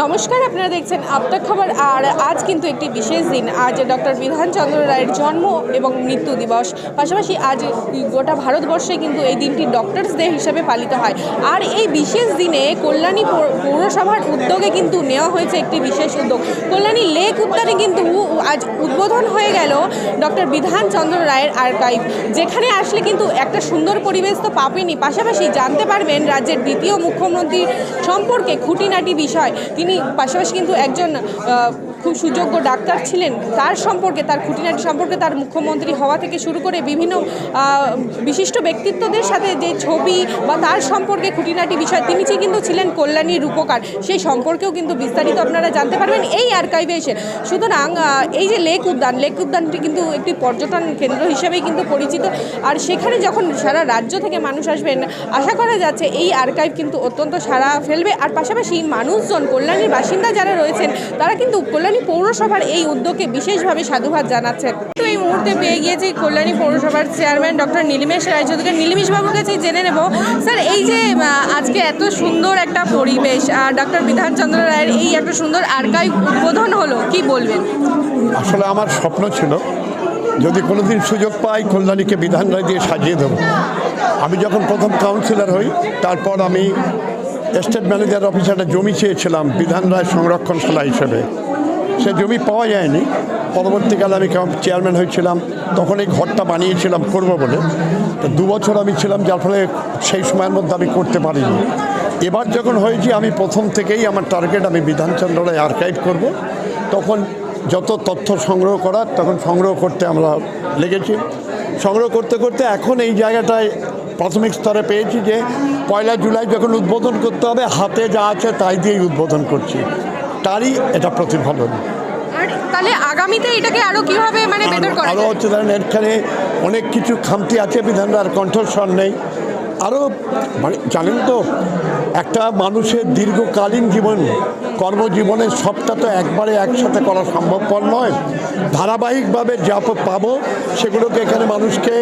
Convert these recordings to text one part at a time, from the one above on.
নমস্কার, আপনারা দেখছেন আপনার খবর। আর আজ কিন্তু একটি বিশেষ দিন। আজ ডক্টর বিধানচন্দ্র রায়ের জন্ম এবং মৃত্যু দিবস। পাশাপাশি আজ গোটা ভারতবর্ষে কিন্তু এই দিনটি ডক্টরস ডে হিসাবে পালিত হয়। আর এই বিশেষ দিনে কল্যাণী পৌরসভার উদ্যোগে কিন্তু নেওয়া হয়েছে একটি বিশেষ উদ্যোগ। কল্যাণী লেক উদ্যানে কিন্তু আজ উদ্বোধন হয়ে গেল ডক্টর বিধানচন্দ্র রায়ের আর্কাইভ। যেখানে আসলে কিন্তু একটা সুন্দর পরিবেশ তো পাবেনি পাশাপাশি জানতে পারবেন রাজ্যের দ্বিতীয় মুখ্যমন্ত্রী সম্পর্কে খুঁটিনাটি বিষয় তিনি পাশাপাশি কিন্তু একজন খুব সুযোগ্য ডাক্তার ছিলেন। তার সম্পর্কে, তার খুঁটিনাটি সম্পর্কে তার মুখ্যমন্ত্রী হওয়া থেকে শুরু করে বিভিন্ন বিশিষ্ট ব্যক্তিত্বদের সাথে যে ছবি বা তার সম্পর্কে খুঁটিনাটি বিষয়, তিনি যে কিন্তু ছিলেন কল্যাণীর রূপকার, সেই সম্পর্কেও কিন্তু বিস্তারিত আপনারা জানতে পারবেন এই আর্কাইভে এসে। সুতরাং এই যে লেক উদ্যান, লেক উদ্যানটি কিন্তু একটি পর্যটন কেন্দ্র হিসেবেই কিন্তু পরিচিত। আর সেখানে যখন সারা রাজ্য থেকে মানুষ আসবেন, আশা করা যাচ্ছে এই আর্কাইভ কিন্তু অত্যন্ত সারা ফেলবে। আর পাশাপাশি মানুষজন, কল্যাণীর বাসিন্দা যারা রয়েছেন, তারা কিন্তু কল্যাণী পৌরসভার এই উদ্যোগকে বিশেষভাবে সাধুবাদ জানাচ্ছেন। তো এই মুহূর্তে পেয়ে গিয়েছি কল্যাণী পৌরসভার চেয়ারম্যান ডক্টর নীলিমেশ রায়চৌধুরী নীলিমেশ বাবুর কাছে জেনে নেব, স্যার, এই যে আজকে এত সুন্দর একটা পরিবেশ, আর ডক্টর বিধানচন্দ্র রায়ের এই একটা সুন্দর আর্কাইভ উদ্বোধন হলো, কি বলবেন? আসলে আমার স্বপ্ন ছিল, যদি কোনোদিন সুযোগ পাই কল্যাণীকে বিধান রায় দিয়ে সাজিয়ে দেবো। আমি যখন প্রথম কাউন্সিলর হই, তারপর আমি স্টেট ম্যানেজার অফিসে একটা জমি চেয়েছিলাম বিধান রায় সংরক্ষণশালা হিসেবে। সে জমি পাওয়া যায়নি। পরবর্তীকালে আমি চেয়ারম্যান হয়েছিলাম, তখন এই ঘরটা বানিয়েছিলাম, করব বলে। তো দু বছর আমি ছিলাম, যার ফলে সেই সময়ের মধ্যে আমি করতে পারিনি। এবার যখন হয়েছি, আমি প্রথম থেকেই আমার টার্গেট আমি বিধানচন্দ্র রায় আর্কাইভ করব। তখন যত তথ্য সংগ্রহ করার, তখন সংগ্রহ করতে আমরা লেগেছি। সংগ্রহ করতে করতে এখন এই জায়গাটায় প্রাথমিক স্তরে পেয়েছি যে, পয়লা জুলাই যখন উদ্বোধন করতে হবে, হাতে যা আছে তাই দিয়েই উদ্বোধন করছি। তারই এটা প্রতিফলন। তাহলে আগামীতে এটাকে আরও কীভাবে মানে বেটার করা আরও? হচ্ছে ধরেন এখানে অনেক কিছু খামতি আছে বিধান আর কণ্ঠস্বর নেই আরও মানে জানেন তো একটা মানুষের দীর্ঘকালীন জীবন, কর্মজীবনের সবটা তো একবারে একসাথে করা সম্ভবপর নয়। ধারাবাহিকভাবে যা পাবো সেগুলোকে এখানে মানুষকে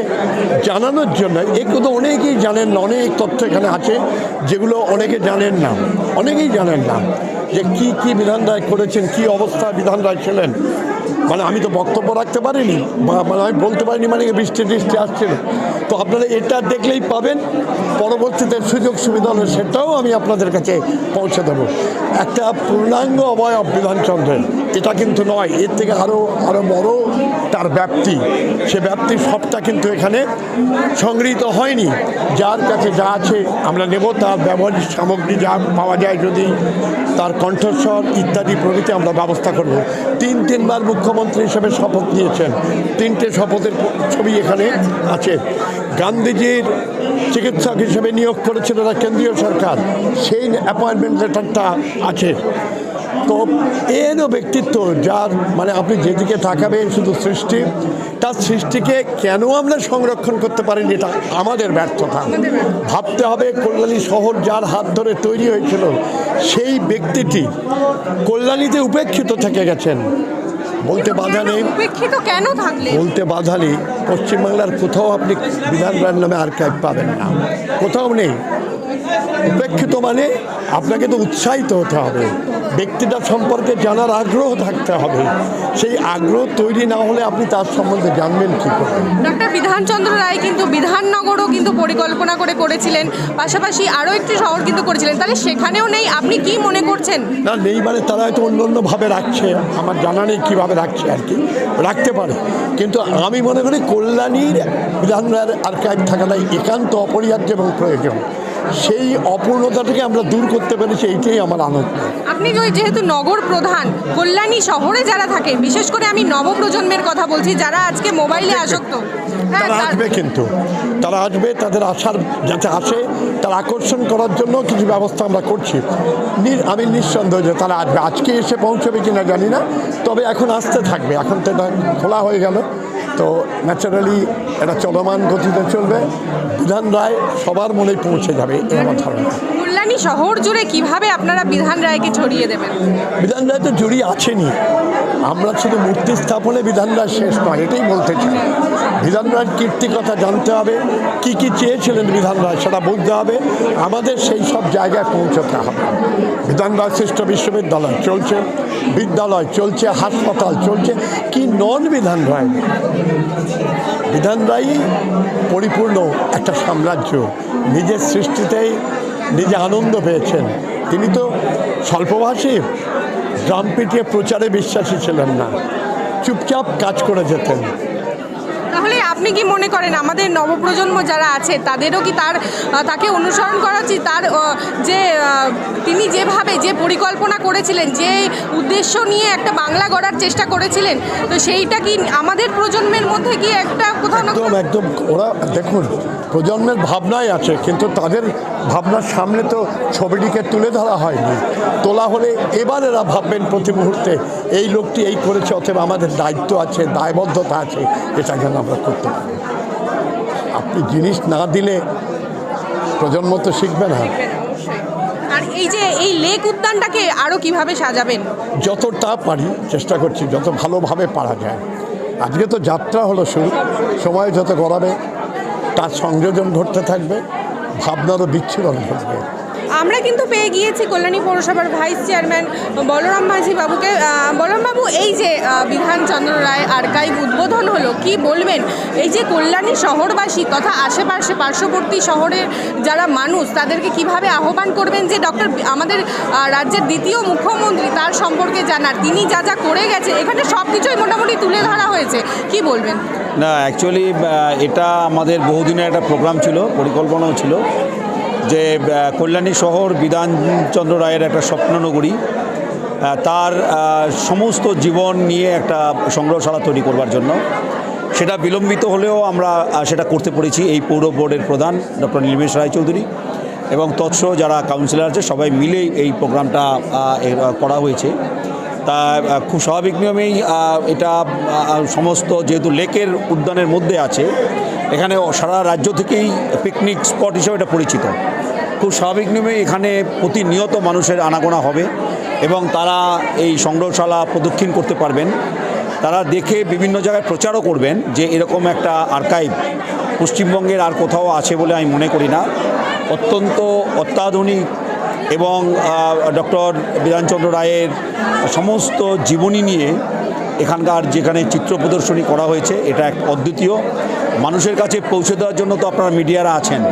জানানোর জন্য। এগুলো অনেকেই জানেন না, অনেক তথ্য এখানে আছে যেগুলো অনেকে জানেন না। অনেকেই জানেন না যে কি কি বিধান রায় করেছেন, কি অবস্থায় বিধান রায় ছিলেন। মানে আমি তো বক্তব্য রাখতে পারিনি মানে আমি বলতে পারিনি মানে বৃষ্টি টিষ্টি আসছিল। তো আপনারা এটা দেখলেই পাবেন, পরবর্তীতে সুযোগ সুবিধা হলে সেটাও আমি আপনাদের কাছে পৌঁছে দেবো। একটা পূর্ণাঙ্গ অবয়ব বিধানচন্দ্রের এটা কিন্তু নয়, এর থেকে আরও আরও বড় তার ব্যাপ্তি। সে ব্যাপ্তি সবটা কিন্তু এখানে সংগৃহীত হয়নি। যার কাছে যা আছে আমরা নেব, তার ব্যবহারিক সামগ্রী যা পাওয়া যায় যদি তার কণ্ঠস্বর ইত্যাদি প্রভৃতি আমরা ব্যবস্থা করব। তিন তিনবার মুখ্যমন্ত্রী হিসেবে শপথ নিয়েছেন। তিনটে শপথের ছবি এখানে আছে। গান্ধীজির চিকিৎসক হিসেবে নিয়োগ করেছিল ওরা কেন্দ্রীয় সরকার। সেই অ্যাপয়েন্টমেন্ট লেটারটা আছে। তো এরও ব্যক্তিত্ব যার মানে আপনি যেদিকে তাকাবেন শুধু সৃষ্টি, তার সৃষ্টিকে কেন আমরা সংরক্ষণ করতে পারিনি এটা আমাদের ব্যর্থতা। ভাবতে হবে কল্যাণী শহর যার হাত ধরে তৈরি হয়েছিল, সেই ব্যক্তিটি কল্যাণীতে উপেক্ষিত থেকে গেছেন। বলতে বাধা নেই। উপেক্ষিত কেন থাকলে বলতে বাধা নেই। পশ্চিমবাংলার কোথাও আপনি বিধান নামে আর্কাইভ পাবেন না। কোথাও নেই। উপেক্ষিত মানে আপনাকে তো উৎসাহিত হতে হবে। ব্যক্তিটা সম্পর্কে জানার আগ্রহ থাকতে হবে। সেই আগ্রহ তৈরি না হলে আপনি তার সম্বন্ধে জানবেন কি করে? ডক্টর বিধানচন্দ্র রায় কিন্তু বিধাননগরও কিন্তু পরিকল্পনা করে করেছিলেন। পাশাপাশি আরও একটি শহর কিন্তু করেছিলেন। তাহলে সেখানেও নেই। আপনি কি মনে করছেন? না নেই মানে তারা হয়তো অন্য অন্যভাবে রাখছে। আমার জানা নেই কীভাবে রাখছে আর কি। রাখতে পারে। কিন্তু আমি মনে করি কল্যাণীর বিধান রায়ের আর্কাইভ থাকাটাই একান্ত অপরিহার্য এবং প্রয়োজন। সেই অপূর্ণতাটাকে আমরা দূর করতে পেরেছি এইটাই আমার আনন্দ। আপনি যেহেতু নগর প্রধান কল্যাণী শহরে যারা থাকে বিশেষ করে আমি নবপ্রজন্মের কথা বলছি যারা আজকে মোবাইলে আসক্ত হ্যাঁ তারা আসবে কিন্তু। তারা আসবে তাদের আসার যাতে আসে তার আকর্ষণ করার জন্য কিছু ব্যবস্থা আমরা করছি। আমি নিঃসন্দেহ যে তারা আসবে। আজকে এসে পৌঁছবে কিনা জানি না তবে এখন আসতে থাকবে। এখন তো এটা খোলা হয়ে গেল। তো ন্যাচারালি এটা চলমান গতিতে চলবে। বিধান রায় সবার মনে পৌঁছে যাবে এই আমার ধারণা। কল্যাণী শহর জুড়ে কীভাবে আপনারা বিধান রায়কে ছড়িয়ে দেবেন? বিধান রায় তো জড়িয়ে আছেনই। আমরা শুধু মূর্তি স্থাপনে বিধান রায় শেষ নয়, এটাই বলতে চাই। বিধান রায়ের কীর্তি কথা জানতে হবে, কি কি চেয়েছিলেন বিধান রায় সেটা বুঝতে হবে। আমাদের সেই সব জায়গায় পৌঁছতে হবে। বিধান রায় শ্রেষ্ঠ বিশ্ববিদ্যালয় চলছে, বিদ্যালয় চলছে, হাসপাতাল চলছে, কি নন বিধান রায় বিধান রায়ই পরিপূর্ণ একটা সাম্রাজ্য। নিজের সৃষ্টিতেই নিজে আনন্দ পেয়েছেন। তিনি তো স্বল্পভাষী ড্রাম পিটিয়ে প্রচারে বিশ্বাসী ছিলেন না। চুপচাপ কাজ করে যেতেন। তাহলে আপনি কি মনে করেন আমাদের নবপ্রজন্ম যারা আছে তাদেরও কি তার তাকে অনুসরণ করা উচিত? তার যে তিনি যেভাবে যে পরিকল্পনা করেছিলেন যে উদ্দেশ্য নিয়ে একটা বাংলা গড়ার চেষ্টা করেছিলেন তো সেইটা কি আমাদের প্রজন্মের মধ্যে কি একটা কোথাও না একদম একদম। ওরা দেখুন প্রজন্মের ভাবনাই আছে কিন্তু তাদের ভাবনার সামনে তো ছবিটিকে তুলে ধরা হয়নি। তোলা হলে এবার এরা ভাববেন প্রতি মুহূর্তে এই লোকটি এই করেছে অথবা আমাদের দায়িত্ব আছে দায়বদ্ধতা আছে এটা যেন আমরা করতে পারি। আপনি জিনিস না দিলে প্রজন্ম তো শিখবে না। আর এই যে এই লেক উদ্যানটাকে আরও কীভাবে সাজাবেন? যতটা পারি চেষ্টা করছি যত ভালোভাবে পারা যায়। আজকে তো যাত্রা হলো শুরু সময় যত গড়াবে তার সংযোজন ঘটতে থাকবে ভাবনারও বিচ্ছুরণ ঘটবে। আমরা কিন্তু পেয়ে গিয়েছি কল্যাণী পৌরসভার ভাইস চেয়ারম্যান বলরাম মাঝি বাবুকে আহ, বলরাম বাবু এই যে বিধানচন্দ্র রায় আর্কাইভ উদ্বোধন হলো কি বলবেন? এই যে কল্যাণী শহরবাসী তথা আশেপাশে পার্শ্ববর্তী শহরের যারা মানুষ তাদেরকে কীভাবে আহ্বান করবেন যে ডক্টর আমাদের রাজ্যের দ্বিতীয় মুখ্যমন্ত্রী তার সম্পর্কে জানার তিনি যা যা করে গেছে এখানে সব কিছুই মোটামুটি তুলে ধরা হয়েছে কি বলবেন? না অ্যাকচুয়ালি এটা আমাদের বহুদিনের একটা প্রোগ্রাম ছিল পরিকল্পনাও ছিল। যে কল্যাণী শহর বিধানচন্দ্র রায়ের একটা স্বপ্ননগরী তার সমস্ত জীবন নিয়ে একটা সংগ্রহশালা তৈরি করবার জন্য। সেটা বিলম্বিত হলেও আমরা সেটা করতে পেরেছি এই পৌর বোর্ডের প্রধান ডক্টর নীলমেশ রায়চৌধুরী এবং তৎস যারা কাউন্সিলর আছে, সবাই মিলেই এই প্রোগ্রামটা করা হয়েছে। তা খুব স্বাভাবিক নিয়মেই এটা সমস্ত যেহেতু লেকের উদ্যানের মধ্যে আছে এখানে সারা রাজ্য থেকেই পিকনিক স্পট হিসেবে এটা পরিচিত। খুব স্বাভাবিক নিয়মে এখানে প্রতিনিয়ত মানুষের আনাগোনা হবে এবং তারা এই সংগ্রহশালা প্রদক্ষিণ করতে পারবেন। তারা দেখে বিভিন্ন জায়গায় প্রচারও করবেন যে এরকম একটা আর্কাইভ পশ্চিমবঙ্গের আর কোথাও আছে বলে আমি মনে করি না। অত্যন্ত অত্যাধুনিক এবং ডক্টর বিধানচন্দ্র রায়ের সমস্ত জীবনী নিয়ে এখানকার যেখানে চিত্র প্রদর্শনী করা হয়েছে, এটা এক অদ্বিতীয়। মানুষের কাছে পৌঁছে দেওয়ার জন্য তো আপনারা মিডিয়ারা আছেন।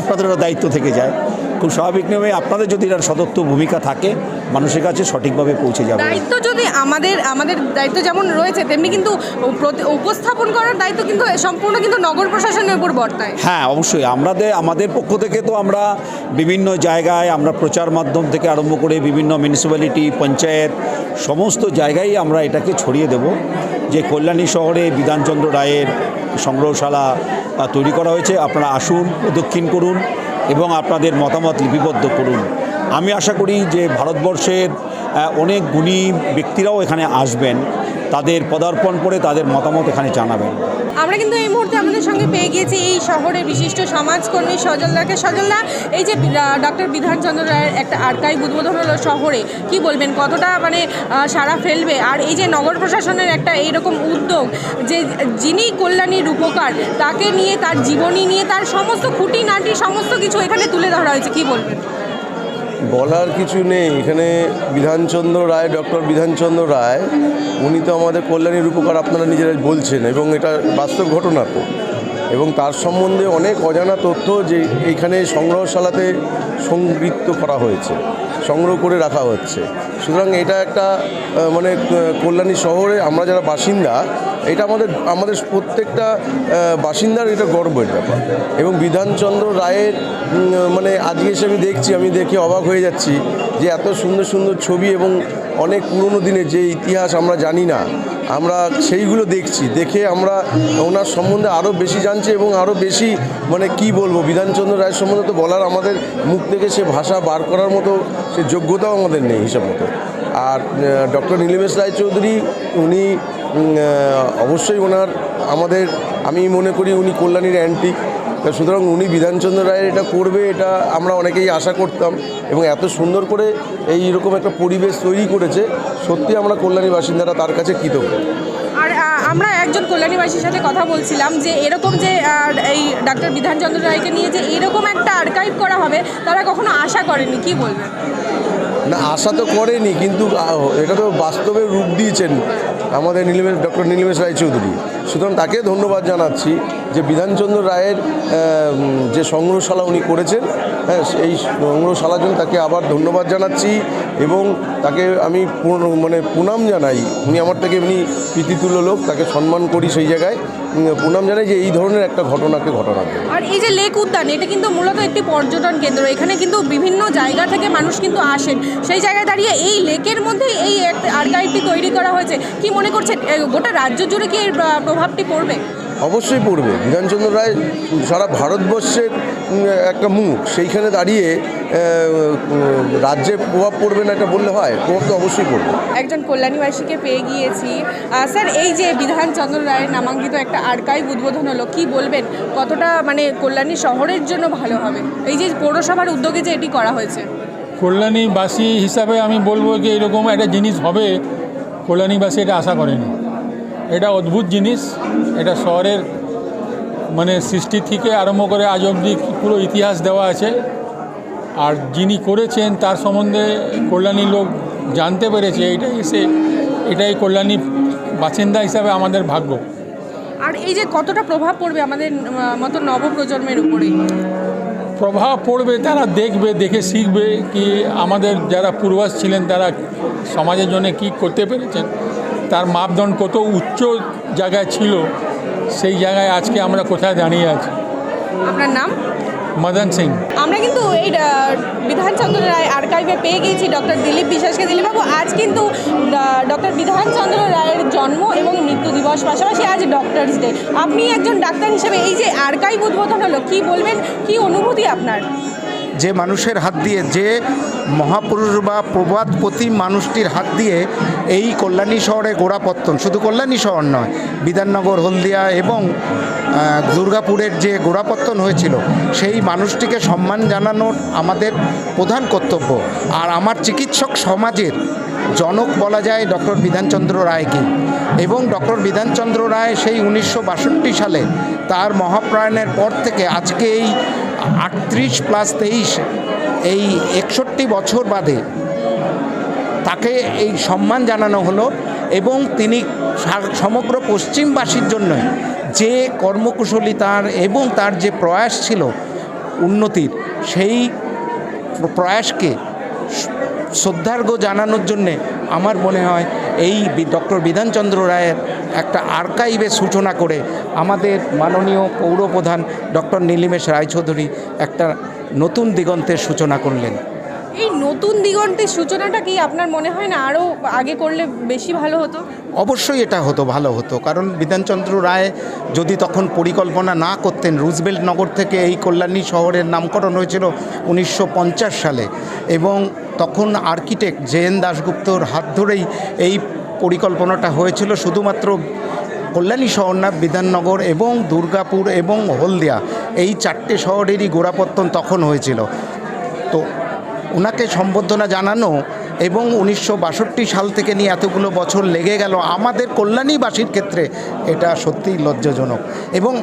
আপনাদেরও দায়িত্ব থেকে যায়। খুব স্বাভাবিক নিয়মে আপনাদের যদি এটার সদত্ব ভূমিকা থাকে মানুষের কাছে সঠিকভাবে পৌঁছে যাবে। দায়িত্ব যদি আমাদের আমাদের দায়িত্ব যেমন রয়েছে তেমনি কিন্তু উপস্থাপন করার দায়িত্ব কিন্তু সম্পূর্ণ কিন্তু নগর প্রশাসনের উপর বর্তায়। হ্যাঁ অবশ্যই। আমাদের আমাদের পক্ষ থেকে তো আমরা বিভিন্ন জায়গায় আমরা প্রচার মাধ্যম থেকে আরম্ভ করে বিভিন্ন মিউনিসিপ্যালিটি পঞ্চায়েত সমস্ত জায়গায় আমরা এটাকে ছড়িয়ে দেব। যে কল্যাণী শহরে বিধানচন্দ্র রায়ের সংগ্রহশালা তৈরি করা হয়েছে আপনারা আসুন প্রদক্ষিণ করুন। এবং আপনাদের মতামত লিপিবদ্ধ করুন। আমি আশা করি যে ভারতবর্ষের অনেক গুণী ব্যক্তিরাও এখানে আসবেন। তাদের পদার্পণ করে তাদের মতামত এখানে জানাবেন। আমরা কিন্তু এই মুহূর্তে আমাদের সঙ্গে পেয়ে গিয়েছি এই শহরের বিশিষ্ট সমাজকর্মী সজলদাকে। সজলদা, এই যে ডক্টর বিধানচন্দ্র রায়ের একটা আর্কাইভ উদ্বোধন হলো শহরে, কি বলবেন? কতটা মানে সাড়া ফেলবে? আর এই যে, নগর প্রশাসনের একটা এইরকম উদ্যোগ, যে, যিনি কল্যাণীর রূপকার, তাকে নিয়ে তার জীবনী নিয়ে তার সমস্ত খুঁটিনাটি, সমস্ত কিছু এখানে তুলে ধরা হয়েছে, কি বলবেন? বলার কিছু নেই। এখানে বিধানচন্দ্র রায়, ডক্টর বিধানচন্দ্র রায়, উনি তো আমাদের কল্যাণীর রূপকার আপনারা নিজেরা বলছেন এবং এটা বাস্তব ঘটনা তো। এবং তার সম্বন্ধে অনেক অজানা তথ্য যে এইখানে সংগ্রহশালাতে সংবৃত্ত করা হয়েছে। সংগ্রহ করে রাখা হচ্ছে। সুতরাং এটা একটা মানে কল্যাণী শহরে আমরা যারা বাসিন্দা, এটা আমাদের আমাদের প্রত্যেকটা বাসিন্দার এটা গর্বের ব্যাপার। এবং বিধানচন্দ্র রায়ের মানে আজকে এসে আমি দেখছি, আমি দেখে অবাক হয়ে যাচ্ছি যে এত সুন্দর সুন্দর ছবি এবং অনেক পুরনো দিনের যে ইতিহাস আমরা জানি না আমরা সেইগুলো দেখছি, দেখে আমরা ওনার সম্বন্ধে আরও বেশি জানছি এবং আরও বেশি মানে কি বলব, বিধানচন্দ্র রায়ের সম্বন্ধে তো বলার আমাদের মুখ থেকে সে ভাষা বার করার মতো সে যোগ্যতাও আমাদের নেই হিসাব মতো। আর ডক্টর নীলিমেশ রায়চৌধুরী উনি অবশ্যই ওনার আমাদের, আমি মনে করি উনি কল্যাণীর অ্যান্টি তা সুতরাং উনি বিধানচন্দ্র রায়ের এটা করবে এটা আমরা অনেকেই আশা করতাম। এবং এত সুন্দর করে এই রকম একটা পরিবেশ তৈরি করেছে সত্যি আমরা কল্যাণী বাসিন্দারা তার কাছে কৃতজ্ঞ। আর আমরা একজন কল্যাণীবাসীর সাথে কথা বলছিলাম যে এরকম যে এই ডাক্তার বিধানচন্দ্র রায়কে নিয়ে যে এরকম একটা আর্কাইভ করা হবে তারা কখনো আশা করেনি কি বলবেন? না আশা তো করেনি কিন্তু এটা তো বাস্তবে রূপ দিয়েছেন আমাদের নীলিমেশ ডক্টর নীলিমেশ রায়চৌধুরী। সুতরাং তাকে ধন্যবাদ জানাচ্ছি যে বিধানচন্দ্র রায়ের যে সংগ্রহশালা উনি করেছেন হ্যাঁ এই সংগ্রহশালার জন্য তাকে আবার ধন্যবাদ জানাচ্ছি এবং তাকে আমি মানে প্রণাম জানাই। উনি আমার থেকে এমনি প্রীতিতুল্য লোক, তাকে সম্মান করি সেই জায়গায়। প্রণাম জানাই যে এই ধরনের একটা ঘটনাকে ঘটনা আর এই যে লেক উদ্যান, এটা কিন্তু মূলত একটি পর্যটন কেন্দ্র। এখানে কিন্তু বিভিন্ন জায়গা থেকে মানুষ কিন্তু আসেন। সেই জায়গায় দাঁড়িয়ে এই লেকের মধ্যে এই আর্কাইভটি তৈরি করা হয়েছে। কি মনে করছেন? গোটা রাজ্য জুড়ে কি এর প্রভাবটি পড়বে? অবশ্যই পড়বে। বিধানচন্দ্র রায় সারা ভারতবর্ষের একটা মুখ। সেইখানে দাঁড়িয়ে রাজ্যে প্রভাব পড়বে না এটা বললে হয়? প্রভাব তো অবশ্যই পড়বে। একজন কল্যাণীবাসীকে পেয়ে গিয়েছি। স্যার এই যে বিধানচন্দ্র রায়ের নামাঙ্কিত একটা আর্কাইভ উদ্বোধন হলো কি বলবেন? কতটা মানে কল্যাণী শহরের জন্য ভালো হবে? এই যে পৌরসভার উদ্যোগে যে এটি করা হয়েছে। কল্যাণীবাসী হিসাবে আমি বলব যে এরকম একটা জিনিস হবে কল্যাণীবাসী এটা আশা করেনি। এটা অদ্ভুত জিনিস। এটা শহরের মানে সৃষ্টি থেকে আরম্ভ করে আজ অবধি পুরো ইতিহাস দেওয়া আছে। আর যিনি করেছেন তার সম্বন্ধে কল্যাণী লোক জানতে পেরেছে এটাই এসে এটাই কল্যাণী বাসিন্দা হিসাবে আমাদের ভাগ্য। আর এই যে কতটা প্রভাব পড়বে আমাদের মতো নবপ্রজন্মের উপরে? প্রভাব পড়বে তারা দেখবে দেখে শিখবে কি আমাদের যারা পূর্বাস ছিলেন তারা সমাজের জন্য কি করতে পেরেছেন। তার মাপদণ্ড কত উচ্চ জায়গায় ছিল সেই জায়গায় আজকে আমরা কোথায় দাঁড়িয়ে আছি। আপনার নাম? মদন সিং। আমরা কিন্তু এই বিধানচন্দ্র রায় আর্কাইভে পেয়ে গিয়েছি ডক্টর দিলীপ বিশ্বাসকে। দিলীপবাবু আজ কিন্তু ডক্টর বিধানচন্দ্র রায়ের জন্ম এবং মৃত্যু দিবস পাশাপাশি আজ ডক্টরস ডে আপনি একজন ডাক্তার হিসেবে এই যে আর্কাইভ উদ্বোধন হলো কি বলবেন? কি অনুভূতি আপনার? যে মানুষের হাত দিয়ে, যে মহাপুরুষ বা প্রবাদপতি মানুষটির হাত দিয়ে এই কল্যাণী শহরে গোড়াপত্তন শুধু কল্যাণী শহর নয়, বিধাননগর, হলদিয়া এবং দুর্গাপুরের যে গোড়াপত্তন হয়েছিল, সেই মানুষটিকে সম্মান জানানোর আমাদের প্রধান কর্তব্য। আর আমার চিকিৎসক সমাজের জনক বলা যায় ডক্টর বিধানচন্দ্র রায়কে। এবং ডক্টর বিধানচন্দ্র রায় সেই উনিশশো বাষট্টি সালে তার মহাপ্রয়াণের পর থেকে আজকে এই আটত্রিশ প্লাস তেইশ, এই একষট্টি বছর বাদে তাকে এই সম্মান জানানো হলো এবং তিনি সমগ্র পশ্চিমবাসীর জন্য যে কর্মকুশলী তার এবং তার যে প্রয়াস ছিল উন্নতির, সেই প্রয়াসকে শ্রদ্ধার্ঘ জানানোর জন্যে আমার মনে হয় এই ডক্টর বিধানচন্দ্র রায়ের একটা আর্কাইভের সূচনা করে আমাদের মাননীয় পৌরপ্রধান ডক্টর নীলিমেশ রায়চৌধুরী একটা নতুন দিগন্তের সূচনা করলেন। এই নতুন দিগন্তের সূচনাটা কি আপনার মনে হয় না আরও আগে করলে বেশি ভালো হতো? অবশ্যই এটা হতো ভালো হতো। কারণ বিধানচন্দ্র রায় যদি তখন পরিকল্পনা না করতেন রুজবেল্ট নগর থেকে এই কল্যাণী শহরের নামকরণ হয়েছিল উনিশশো পঞ্চাশ সালে এবং তখন আর্কিটেক্ট জেএন দাশগুপ্তর হাত ধরেই এই পরিকল্পনাটা হয়েছিল শুধুমাত্র কল্যাণী শহর না, বিধাননগর এবং দুর্গাপুর এবং হলদিয়া। এই চারটে শহরেরই গোড়াপত্তন তখন হয়েছিল। তো ওনাকে সম্বর্ধনা জানানো এবং উনিশশো বাষট্টি সাল থেকে নিয়ে এতগুলো বছর লেগে গেল আমাদের কল্যাণীবাসীর ক্ষেত্রে, এটা সত্যিই লজ্জাজনক। এবং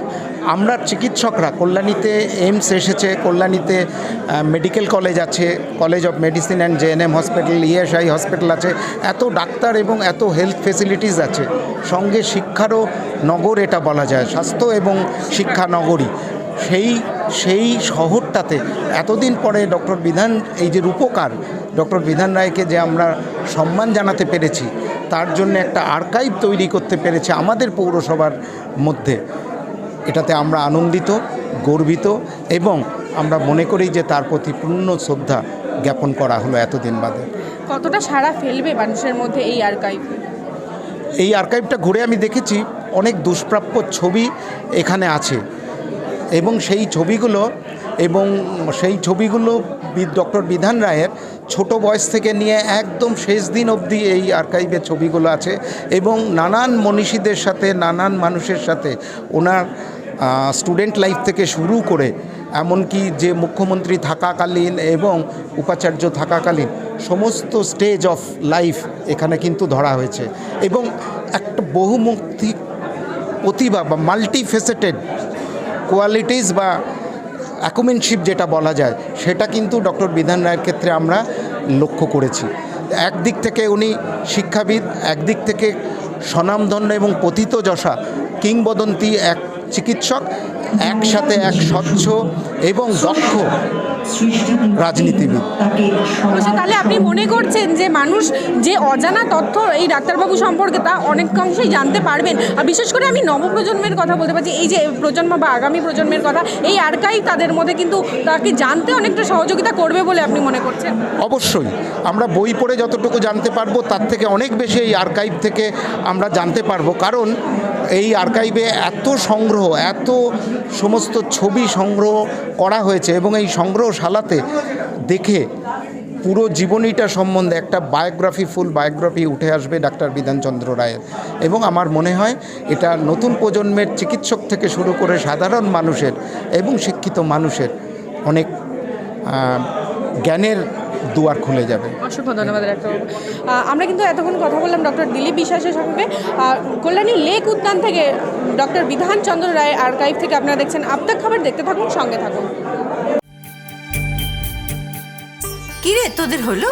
আমরা চিকিৎসকরা, কল্যাণীতে এইমস এসেছে, কল্যাণীতে মেডিকেল কলেজ আছে, college of medicine and JNM hospital, ESI hospital আছে, এত ডাক্তার এবং এত হেলথ ফেসিলিটিস আছে, সঙ্গে শিক্ষারও নগর এটা বলা যায়, স্বাস্থ্য এবং শিক্ষা নগরী সেই সেই শহরটাতে এতদিন পরে ডক্টর বিধান এই যে রূপকার ডক্টর বিধান রায়কে যে আমরা সম্মান জানাতে পেরেছি তার জন্য একটা আর্কাইভ তৈরি করতে পেরেছে আমাদের পৌরসভার মধ্যে। এটাতে আমরা আনন্দিত গর্বিত এবং আমরা মনে করি যে তার প্রতি পূর্ণ শ্রদ্ধা জ্ঞাপন করা হলো এতদিন বাদে। কতটা সারা ফেলবে মানুষের মধ্যে এই আর্কাইভ এই আর্কাইভটা ঘুরে আমি দেখেছি অনেক দুষ্প্রাপ্য ছবি এখানে আছে। এবং সেই ছবিগুলো এবং সেই ছবিগুলো ডক্টর বিধান রায়ের ছোট বয়স থেকে নিয়ে একদম শেষ দিন অবধি এই আর্কাইভের ছবিগুলো আছে এবং নানান মনীষীদের সাথে, নানান মানুষের সাথে, ওনার স্টুডেন্ট লাইফ থেকে শুরু করে, এমনকি যে মুখ্যমন্ত্রী থাকাকালীন এবং উপাচার্য থাকাকালীন, সমস্ত স্টেজ অফ লাইফ এখানে কিন্তু ধরা হয়েছে। এবং একটা বহুমুখী প্রতিভা বা মাল্টিফেসেটেড কোয়ালিটিস বা অ্যাকুমেনশিপ যেটা বলা যায়, সেটা কিন্তু ডক্টর বিধান রায়ের ক্ষেত্রে আমরা লক্ষ্য করেছি। একদিক থেকে উনি শিক্ষাবিদ, একদিক থেকে স্বনামধন্য এবং পতিতযশা কিংবদন্তি এক চিকিৎসক, একসাথে এক স্বচ্ছ এবং দক্ষ রাজনীতিবিদ। আচ্ছা, তাহলে আপনি মনে করছেন যে মানুষ যে অজানা তথ্য এই ডাক্তারবাবু সম্পর্কে তা অনেকাংশেই জানতে পারবেন? আর বিশেষ করে আমি নবপ্রজন্মের কথা বলতে পারছি এই যে প্রজন্ম বা আগামী প্রজন্মের কথা এই আরকাই তাদের মধ্যে কিন্তু তাকে জানতে অনেকটা সহযোগিতা করবে বলে আপনি মনে করছেন? অবশ্যই। আমরা বই পড়ে যতটুকু জানতে পারব তার থেকে অনেক বেশি এই আর্কাইভ থেকে আমরা জানতে পারব। কারণ এই আর্কাইভে এত সংগ্রহ এত সমস্ত ছবি সংগ্রহ করা হয়েছে এবং এই সংগ্রহশালাতে দেখে পুরো জীবনীটা সম্বন্ধে একটা বায়োগ্রাফি, ফুল বায়োগ্রাফি উঠে আসবে ডাক্তার বিধানচন্দ্র রায়ের। এবং আমার মনে হয় এটা নতুন প্রজন্মের চিকিৎসক থেকে শুরু করে সাধারণ মানুষের এবং শিক্ষিত মানুষের অনেক জ্ঞানের দুয়ার খুলে যাবে। অসংখ্য ধন্যবাদ ডাক্তারবাবু। আমরা কিন্তু এতক্ষণ কথা বললাম ডক্টর দিলীপ বিশ্বাসের সঙ্গে আর কল্যাণী লেক উদ্যান থেকে ডক্টর বিধানচন্দ্র রায় আর্কাইভ থেকে আপনারা দেখছেন আপনার খাবার। দেখতে থাকুন সঙ্গে থাকুন। কিরে তোদের হলো?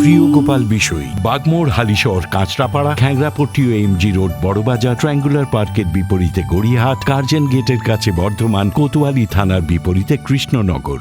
প্রিয় গোপাল বিষয় বাগমোর হালিশহর, কাঁচরাপাড়া, খ্যাংরাপট্টি ও এমজি রোড, বড়বাজার, ট্রায়াঙ্গুলার পার্কের বিপরীতে গড়িয়াহাট, কার্জন গেটের কাছে বর্ধমান, কোতোয়ালি থানার বিপরীতে কৃষ্ণনগর।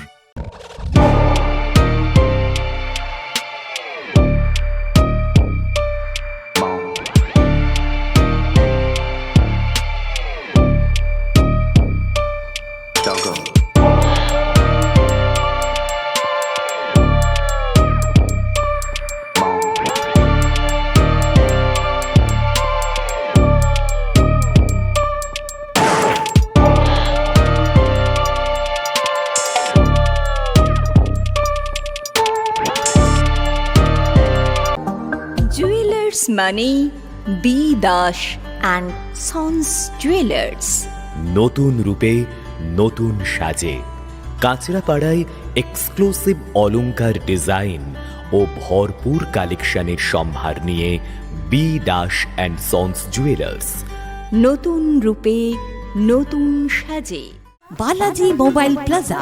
মানে B Das and sons jewellers নতুন রূপে নতুন সাজে। কাঁচরাপাড়ায় এক্সক্লুসিভ অলংকার ডিজাইন ও ভরপুর কালেকশনের সম্ভার নিয়ে B Das and sons jewellers নতুন রূপে নতুন সাজে। Balaji mobile plaza